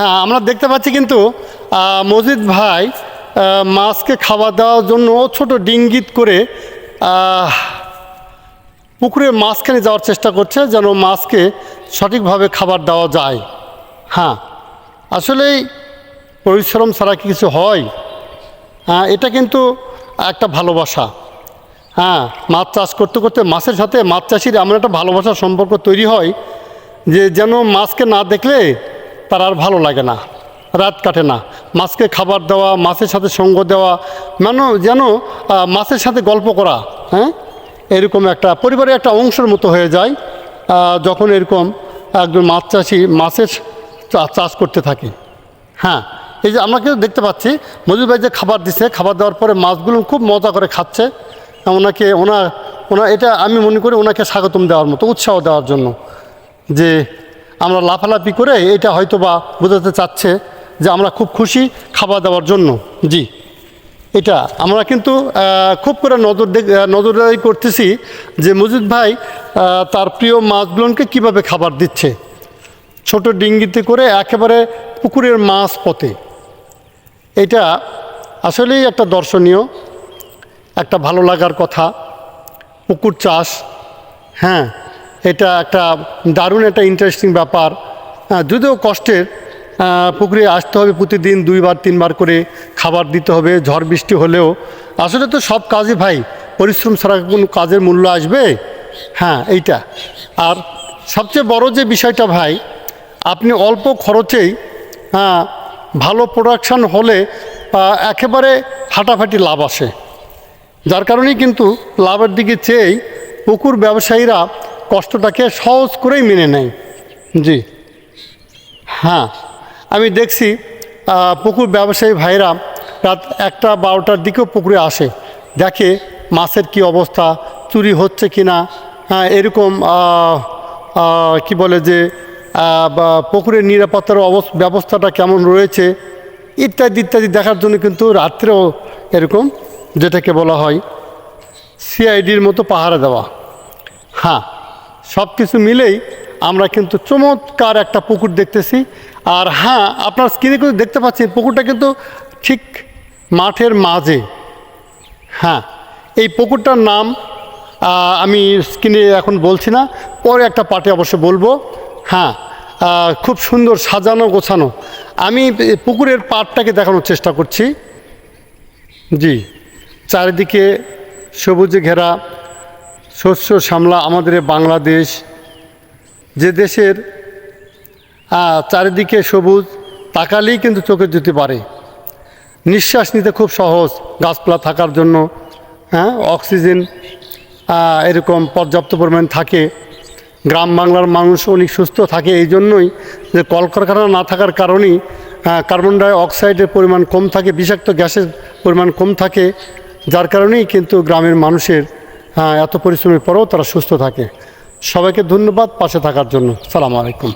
হ্যাঁ আমরা দেখতে পাচ্ছি কিন্তু মজিদ ভাই মাছকে খাবার দেওয়ার জন্য ছোট ডিঙ্গিত করে আহ, পুকুরের মাঝখানে যাওয়ার চেষ্টা করছে যেন মাছকে সঠিকভাবে খাবার দেওয়া যায়। হ্যাঁ আসলেই পরিশ্রম ছাড়া কি কিছু হয়? হ্যাঁ এটা কিন্তু একটা ভালোবাসা। হ্যাঁ মাছ চাষ করতে করতে মাছের সাথে মাছ চাষির এমন একটা ভালোবাসার সম্পর্ক তৈরি হয় যে যেন মাছকে না দেখলে তার আর ভালো লাগে না, রাত কাটে না। মাছকে খাবার দেওয়া, মাছের সাথে সঙ্গ দেওয়া মানে যেন মাছের সাথে গল্প করা হ্যাঁ? এরকম একটা, পরিবারের একটা অংশের মতো হয়ে যায় যখন এরকম একজন মাছ চাষি মাছের চাষ করতে থাকে। হ্যাঁ এই যে আমরা কিন্তু দেখতে পাচ্ছি, মজুর ভাই যে খাবার দিচ্ছে খাবার দেওয়ার পরে মাছগুলো খুব মজা করে খাচ্ছে। ওনাকে, ওনা ওনা, এটা আমি মনে করি ওনাকে স্বাগতম দেওয়ার মতো, উৎসাহ দেওয়ার জন্য যে আমরা লাফালাফি করে এটা হয়তো বা বোঝাতে চাচ্ছে যে আমরা খুব খুশি খাবার দেওয়ার জন্য। জি। এটা আমরা কিন্তু খুব করে নজর নজরদারি করতেছি যে মজিদ ভাই তার প্রিয় মাছগুলোকে কীভাবে খাবার দিচ্ছে। ছোট ডিঙ্গিতে করে একেবারে পুকুরের মাছ পথে। এটা আসলেই একটা দর্শনীয়, একটা ভালো লাগার কথা। পুকুর চাষ হ্যাঁ এটা একটা দারুণ একটা ইন্টারেস্টিং ব্যাপার। যদিও কষ্টের পুকুরে আসতে হবে প্রতিদিন দুইবার, তিনবার করে খাবার দিতে হবে, ঝড় বৃষ্টি হলেও। আসলে তো সব কাজই ভাই, পরিশ্রম ছাড়া কোনো কাজের মূল্য আসবে? হ্যাঁ এইটা। আর সবচেয়ে বড় যে বিষয়টা ভাই, আপনি অল্প খরচেই হ্যাঁ ভালো প্রোডাকশান হলে একেবারে ফাটাফাটি লাভ আসে। যার কারণেই কিন্তু লাভের দিকে চেয়েই পুকুর ব্যবসায়ীরা কষ্টটাকে সহজ করেই মেনে নেয়। জি। হ্যাঁ আমি দেখছি পুকুর ব্যবসায়ী ভাইরা রাত একটা বারোটার দিকেও পুকুরে আসে। দেখে মাছের কি অবস্থা, চুরি হচ্ছে কি না হ্যাঁ এরকম কি বলে যে পুকুরের নিরাপত্তার ব্যবস্থাটা কেমন রয়েছে, ইত্যাদি ইত্যাদি দেখার জন্য কিন্তু রাত্রেও এরকম, যেটাকে বলা হয়, সিআইডির মতো পাহারা দেওয়া। হ্যাঁ। সব কিছু মিলেই আমরা কিন্তু চমৎকার একটা পুকুর দেখতেছি। আর হ্যাঁ আপনার স্ক্রিনে কিন্তু দেখতে পাচ্ছেন, পুকুরটা কিন্তু ঠিক মাঠের মাঝে। হ্যাঁ এই পুকুরটার নাম আমি স্ক্রিনে এখন বলছি না, পরে একটা পার্টে অবশ্য বলব। হ্যাঁ খুব সুন্দর সাজানো গোছানো। আমি পুকুরের পাটটাকে দেখানোর চেষ্টা করছি। জি, চারিদিকে সবুজে ঘেরা শস্য শ্যামলা আমাদের বাংলাদেশ। যে দেশের চারিদিকে সবুজ, তাকালেই কিন্তু চোখে যেতে পারে নিঃশ্বাস নিতে খুব সহজ গাছপালা থাকার জন্য হ্যাঁ অক্সিজেন এরকম পর্যাপ্ত পরিমাণ থাকে। গ্রাম বাংলার মানুষ অনেক সুস্থ থাকে এই জন্যই যে কলকারখানা না থাকার কারণেই কার্বন ডাই অক্সাইডের পরিমাণ কম থাকে, বিষাক্ত গ্যাসের পরিমাণ কম থাকে, যার কারণেই কিন্তু গ্রামের মানুষের আহ, এত পরিশ্রমের পরেও তারা সুস্থ থাকে। সবাইকে ধন্যবাদ পাশে থাকার জন্য। সালাম আলাইকুম।